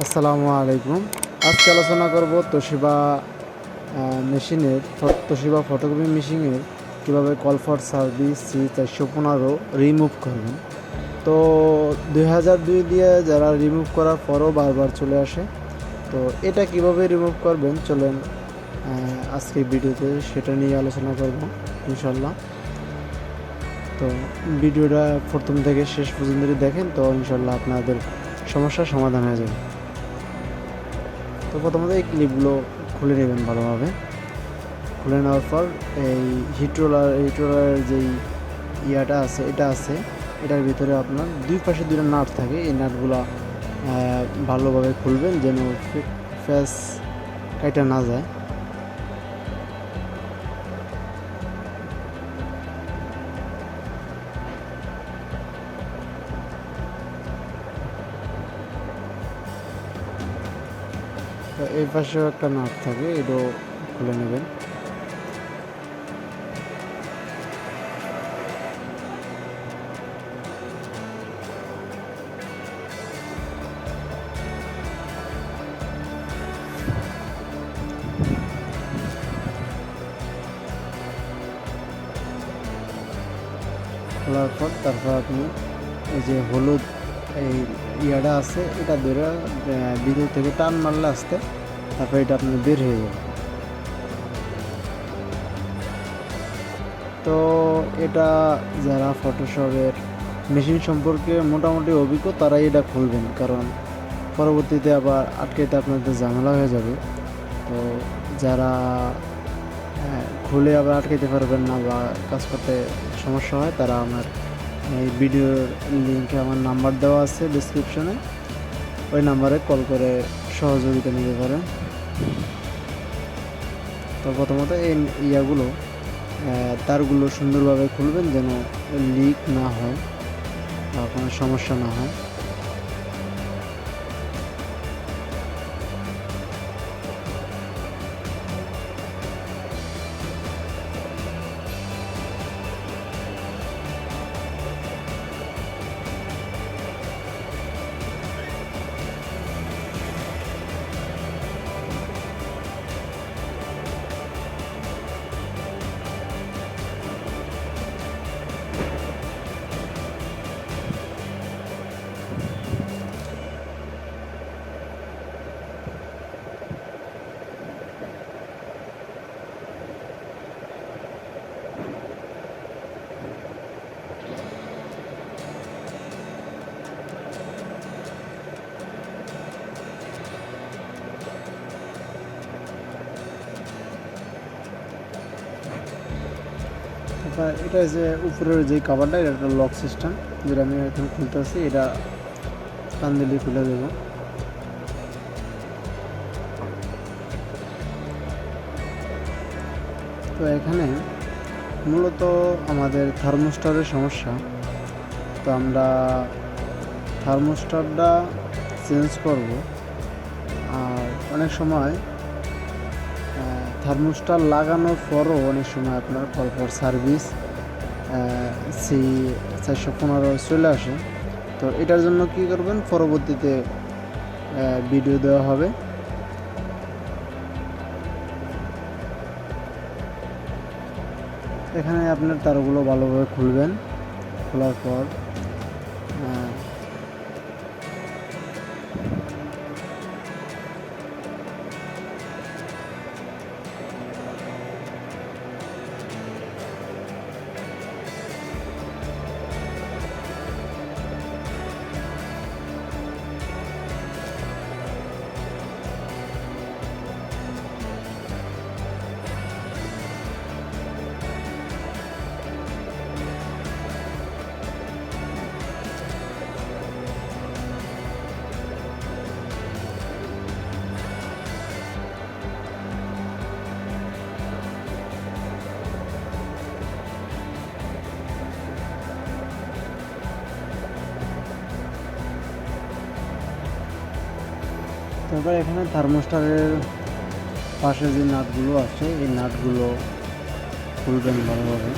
আসসালামু আলাইকুম। আজকে আলোচনা করব তোশিবা মেশিনের তোশিবা ফটোকপি মেশিনের কীভাবে কল ফর সার্ভিস সি চারশো পনেরো রিমুভ করবেন। তো দুই হাজার দুই দিয়ে যারা রিমুভ করার পরও বারবার চলে আসে, তো এটা কীভাবে রিমুভ করবেন চলেন আজকে ভিডিওতে সেটা নিয়ে আলোচনা করব ইনশাল্লাহ তো ভিডিওটা প্রথম থেকে শেষ পর্যন্ত দেখেন, তো ইনশাল্লাহ আপনাদের সমস্যার সমাধান হয়ে যাবে। তো প্রথমত এই ক্লিপগুলো খুলে নেবেন ভালোভাবে। খুলে নেওয়ার পর এই হিট রোলার হিট রোলারের যেই ইয়াটা আছে, এটা আছে, এটার ভিতরে আপনার দুই পাশে দুটো নাট থাকে, এই নাটগুলো ভালোভাবে খুলবেন যেন ফ্যাস কাইটা না যায়। এই পাশেও একটা নাট থাকে, এটাও খুলে নেবেন। খোলার পর তারপর আপনি এই যে হলুদ এই ইয়াটা আছে, এটা ধরে ভিতর থেকে টান মারলে আসতে তারপর এটা আপনার বের হয়ে যাবে। তো এটা যারা ফটোশপের মেশিন সম্পর্কে মোটামুটি অভিজ্ঞ তারাই এটা খুলবেন। কারণ পরবর্তীতে আবার আটকেতে আপনাদের ঝামেলা হয়ে যাবে। তো যারা হ্যাঁ, খুলে আবার আটকাইতে পারবেন না বা কাজ করতে সমস্যা হয় তারা আমার এই ভিডিওর লিঙ্কে আমার নাম্বার দেওয়া আছে ডিসক্রিপশনে ওই নাম্বারে কল করে সহযোগিতা নিতে পারেন। তো প্রথমত এই ইয়াগুলো তারগুলো সুন্দরভাবে খুলবেন যেন লিক না হয় বা কোনো সমস্যা না হয়। তারপর এটা যে উপরের যে কাভারটা এটা একটা লক সিস্টেম যেটা আমি এখন খুলতেছি, এটা টান দিলে খুলে দেবো। তো এখানে মূলত আমাদের থার্মোস্টারের সমস্যা। তো আমরা থার্মোস্টারটা চেঞ্জ করব। আর অনেক সময় থার্মোস্টার লাগানোর পরও অনেক সময় আপনার কল ফর সার্ভিস সি চারশো পনেরো চলে আসে। তো এটার জন্য কি করবেন? পরবর্তীতে ভিডিও দেওয়া হবে। এখানে আপনার তারগুলো ভালোভাবে খুলবেন। খোলার পর তারপর এখানে থার্মোস্টারের পাশে যে নাটগুলো আছে এই নাটগুলো খুলবেন ভালোভাবে।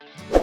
তো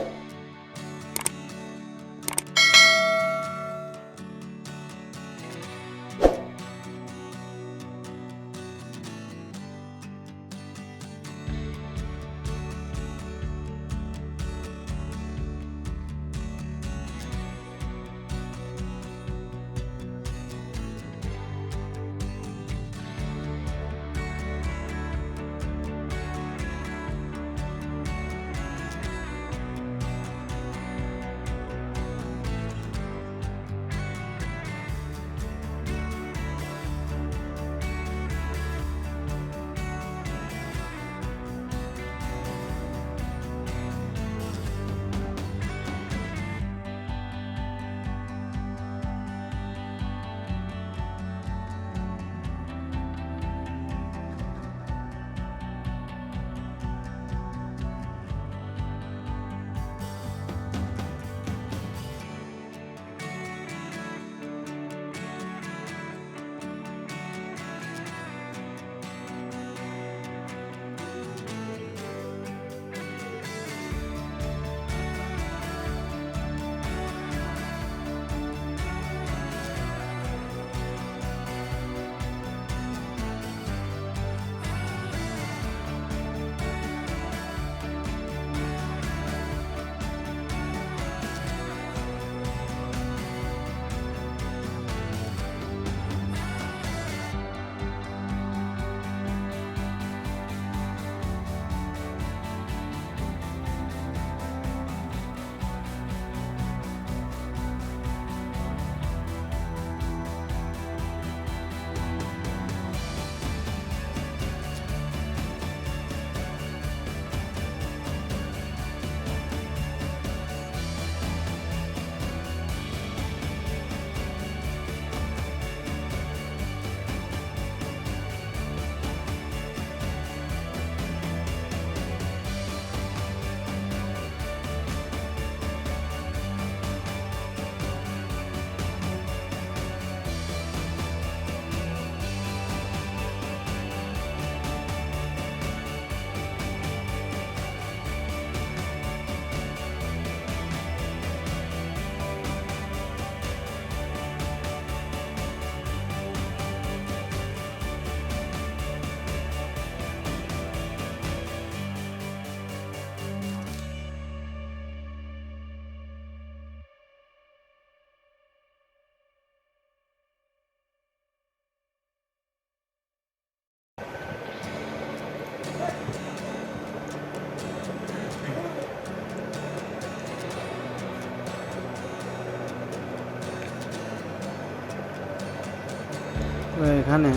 এখানে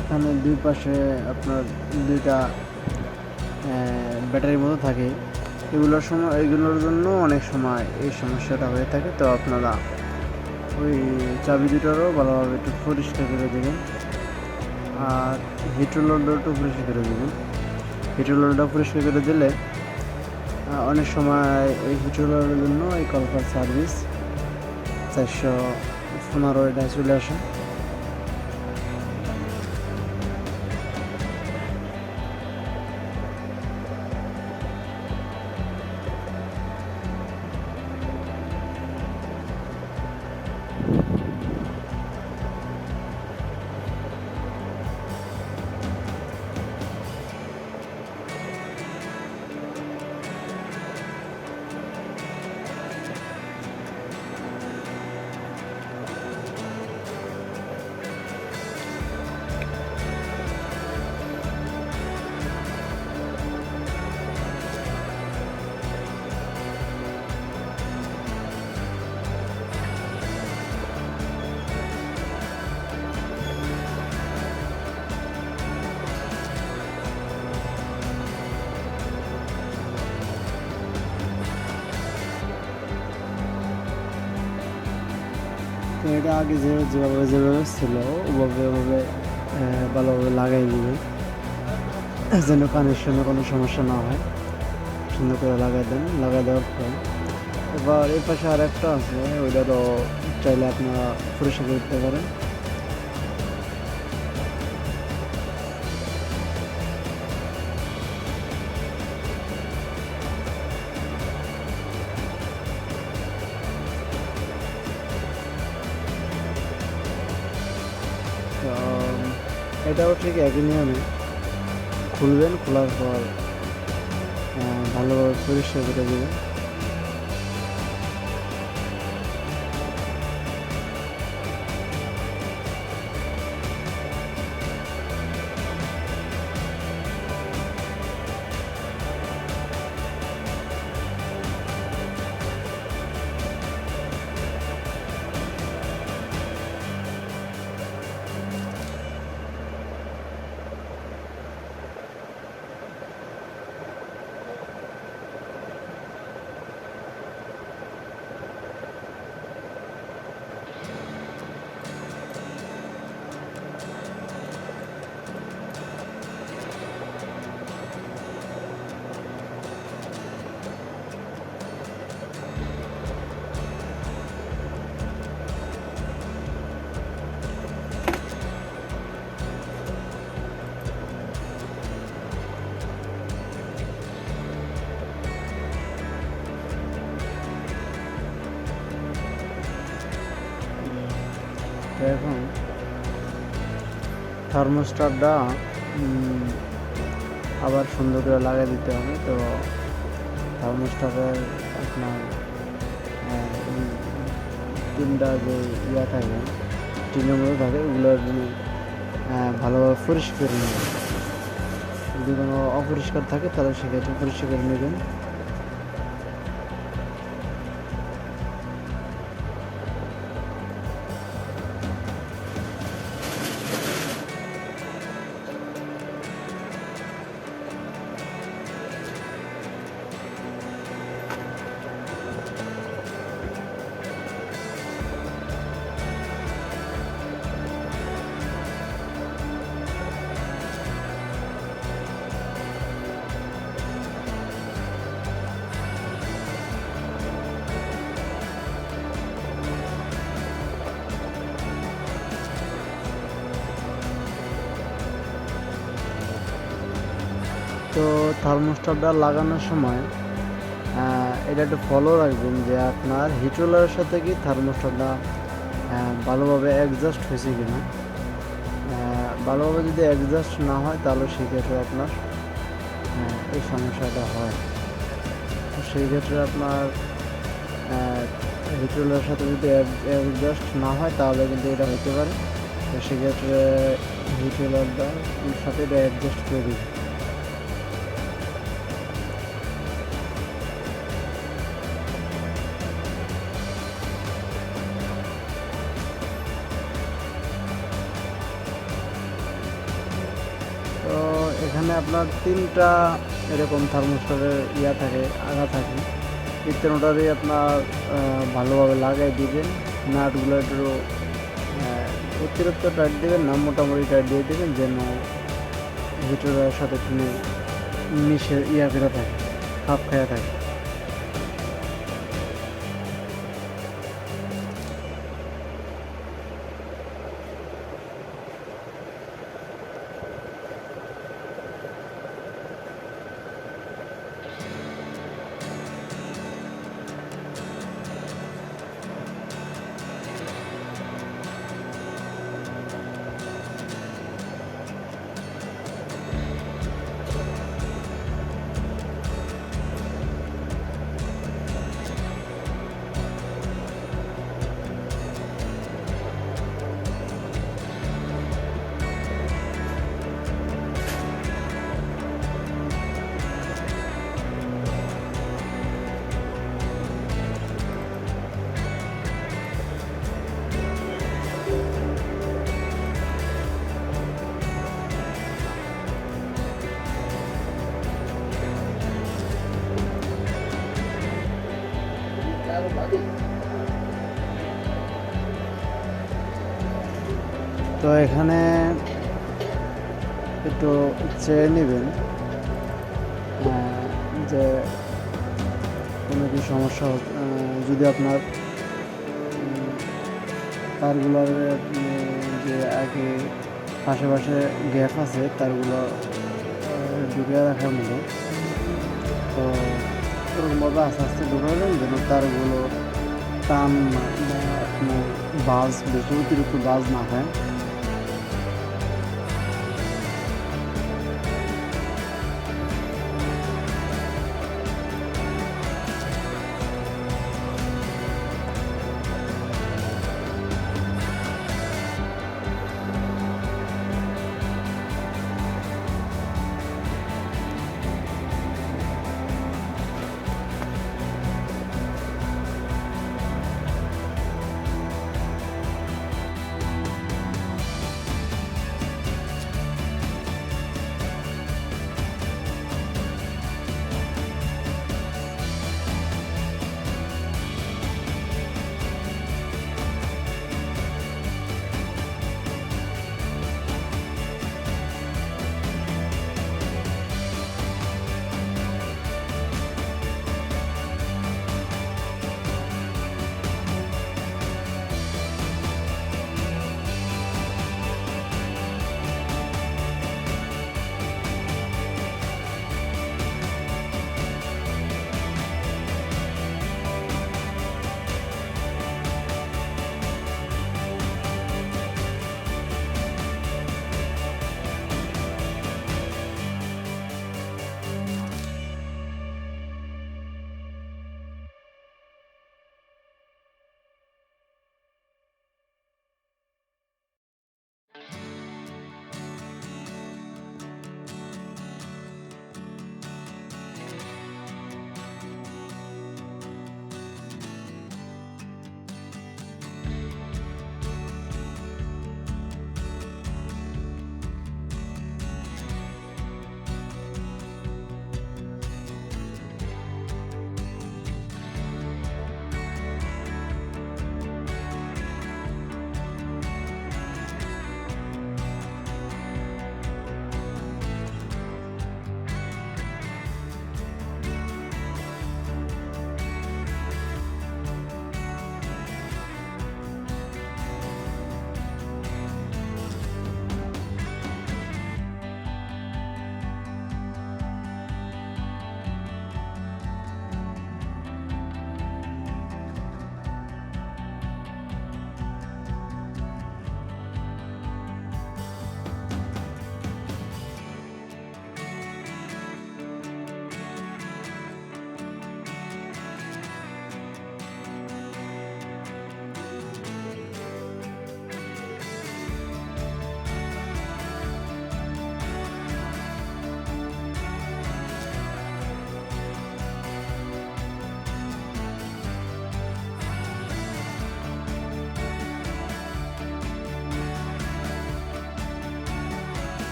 এখানে দুই পাশে আপনার দুইটা ব্যাটারির মতো থাকে। এগুলোর সময়, এগুলোর জন্য অনেক সময় এই সমস্যাটা হয়ে থাকে। তো আপনারা ওই চাবি দুটারও ভালোভাবে একটু পরিষ্কার করে দেবেন। আর হিট্রোলোডও একটু পরিষ্কার করে দেবেন। হিট্রোলোডটা পরিষ্কার করে দিলে অনেক সময় এই হিট্রোলোডের জন্য এই কলকার সার্ভিস চারশো পনেরো এটা চলে আসে। এটা আগে যেভাবে যেভাবে ছিল, ওভাবে ওভাবে ভালোভাবে লাগাই দিবে। যেন পানির সঙ্গে কোনো সমস্যা না হয়। সুন্দর করে লাগাই দেন, লাগাই দেওয়ার পর। এবার এর পাশে আর একটা আছে তো চাইলে আপনারা পরিষ্কার করতে পারেন। এটাও ঠিক একই নিয়মে খুলবেন খোলার পর ভালোভাবে পরিষ্কার করে দেবেন। থার্মোস্টারটা আবার সুন্দর করে লাগিয়ে দিতে হবে। তো থার্মোস্টারের আপনার তিনটা যে ইয়া থাকে টিনের মধ্যে থাকে ওগুলো ভালোভাবে পরিষ্কার করে নেবেন। যদি কোনো অপরিষ্কার থাকে, তাহলে সেক্ষেত্রে পরিষ্কার করে নেবেন। থার্মোস্টারটা লাগানোর সময় এটা একটু ফলো রাখবেন যে আপনার হিটরোলারের সাথে কি থার্মোস্টারটা ভালোভাবে অ্যাডজাস্ট হয়েছে কি না ভালোভাবে যদি অ্যাডজাস্ট না হয়, তাহলে সেক্ষেত্রে আপনার এই সমস্যাটা হয়। তো সেই ক্ষেত্রে আপনার হিটরোলারের সাথে যদি অ্যাডজাস্ট না হয়, তাহলে কিন্তু এটা হতে পারে। তো সেক্ষেত্রে হিটরোলারটা সাথে এটা অ্যাডজাস্ট করে দিবে আপনার তিনটা এরকম থার্মোস্টারের ইয়া থাকে আগা থাকে, এই তিনটারই আপনার ভালোভাবে লাগাই দিবেন, নাটগুলো একটু অতিরিক্ত টাইট দেবেন না, মোটামুটি টাইট দিয়ে দেবেন, যেন ভিতরের সাথে একটু মিশে ইয়া করে থাকে, খাপ খায়া থাকে। তো এখানে একটু চেয়ে নেবেন যে কোনো কি সমস্যা যদি আপনার তারগুলোর যে আগে আশেপাশে গ্যাপ আছে, তারগুলো ঢুকে রাখার মতো। তো ওরকমভাবে আস্তে আস্তে ঢুকাবেন, যেন তারগুলো টান বা বাজ বেশি অতিরিক্ত বাজ না হয়।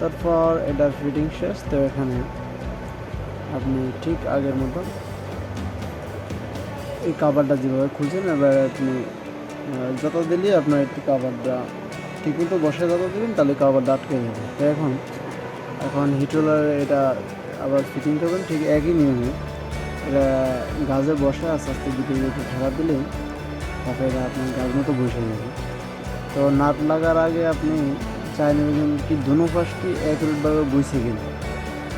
তারপর এটা ফিটিং শেষ, তো এখানে আপনি ঠিক আগের মতো এই কাভারটা যেভাবে খুলছেন এবার আপনি যত দিলে আপনার একটু কাভারটা ঠিক মতো বসে যত দেবেন, তাহলে কাভারটা আটকে যাবে। তো এখন এখন হিটরোলার এটা আবার ফিটিং করবেন, ঠিক একই নিয়মে। এটা গাছে বসে আস্তে আস্তে দিকে একটু ঠেলা দিলে, তারপরে এটা আপনার গাছ মতো বসে যাবে। তো নাট লাগার আগে আপনি নেবেন কি দুনো পাশটি অ্যাকুরেটভাবে বসে কিনা?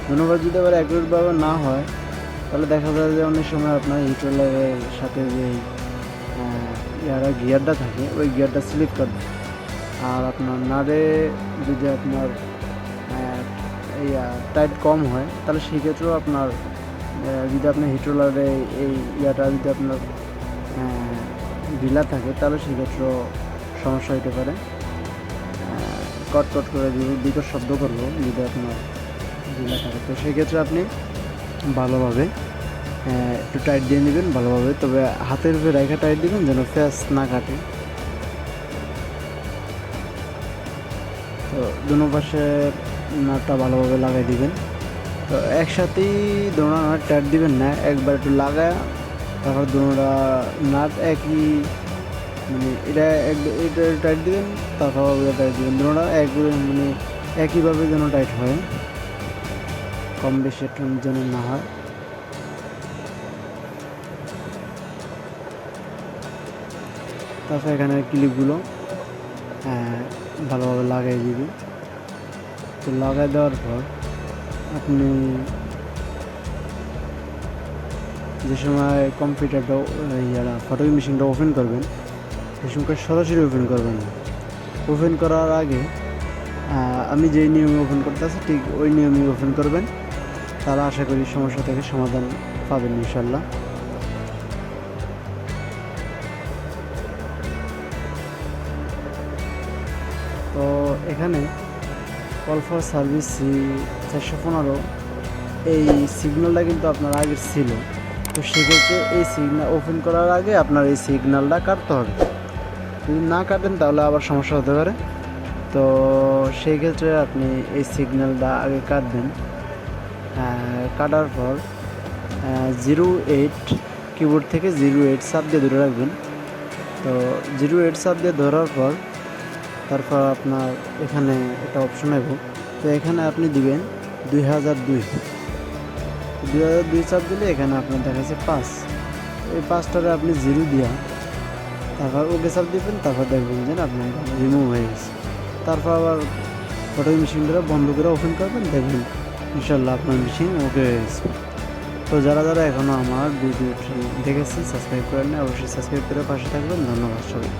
দুনো পাশ যদি আবার অ্যাকুরেটভাবে না হয়, তাহলে দেখা যায় যে অনেক সময় আপনার হিটরোলারের সাথে যে ইয়ারা গিয়ারটা থাকে, ওই গিয়ারটা স্লিপ করবে আর আপনার নাড়ে যদি আপনার টাইট কম হয়, তাহলে সেক্ষেত্রেও আপনার যদি আপনার হিট্রোলারে এই ইয়াটা যদি আপনার ঢিলা থাকে, তাহলে সেক্ষেত্রেও সমস্যা হতে পারে। কটকট করে বিকট শব্দ করব, যদি আপনার ঢিলা থাকে। তো সেক্ষেত্রে আপনি ভালোভাবে একটু টাইট দিয়ে নেবেন ভালোভাবে, তবে হাতের উপরে রেখা টাইট দিবেন যেন ফ্যাস না কাটে। তো দুনো পাশে নাটটা ভালোভাবে লাগাই দিবেন। তো একসাথেই দোনো নাট টাইট দিবেন না, একবার একটু লাগায়, তারপর দোনোটা নাট একই মানে এটা এক এটা টাইট দিবেন তারপর ওটা টাইট দিবেন। দোনোটা এক মানে একইভাবে যেন টাইট হয়। কম বেশি যেন না হয়। তারপর এখানে ক্লিপগুলো হ্যাঁ, ভালোভাবে লাগাই দিবি। তো লাগাই দেওয়ার পর আপনি যে সময় কম্পিউটারটা ইয়ারা ফটো মেশিনটা ওপেন করবেন সে সময় সরাসরি ওপেন করবেন ওপেন করার আগে আমি যেই নিয়মে ওপেন করতে আছি, ঠিক ওই নিয়মে ওপেন করবেন। তারা আশা করি সমস্যা থেকে সমাধান পাবেন ইনশাল্লাহ তো এখানে কল ফর সার্ভিস সি চারশো পনেরো, এই সিগন্যালটা কিন্তু আপনার আগে ছিল। তো সেক্ষেত্রে এই সিগন্যাল ওপেন করার আগে আপনার এই সিগন্যালটা কাটতে হবে। যদি না কাটেন, তাহলে আবার সমস্যা হতে পারে। তো সেই ক্ষেত্রে আপনি এই সিগন্যালটা আগে কাটবেন। কাটার পর জিরো এইট কিবোর্ড থেকে জিরো এইট সাব দিয়ে ধরে রাখবেন। তো জিরো এইট সাব দিয়ে ধরার পর, তারপর আপনার এখানে একটা অপশন আইব তো এখানে আপনি দিবেন দুই হাজার দুই। দুই হাজার দুই চাপ দিলে এখানে আপনার দেখা যাচ্ছে পাঁচ। এই পাঁচটারে আপনি জিরো দিয়া তারপর ওকে চাপ দিবেন, তারপর দেখবেন যে আপনার রিমুভ হয়ে গেছে। তারপর আবার ফটো মেশিনটা বন্ধ করে ওপেন করবেন, দেখবেন ইনশাল্লাহ আপনার মেশিন ওকে হয়ে গেছে। তো যারা যারা এখনও আমার ভিডিওটি দেখেছেন সাবস্ক্রাইব করেন অবশ্যই সাবস্ক্রাইব করে পাশে থাকবেন। ধন্যবাদ সবাই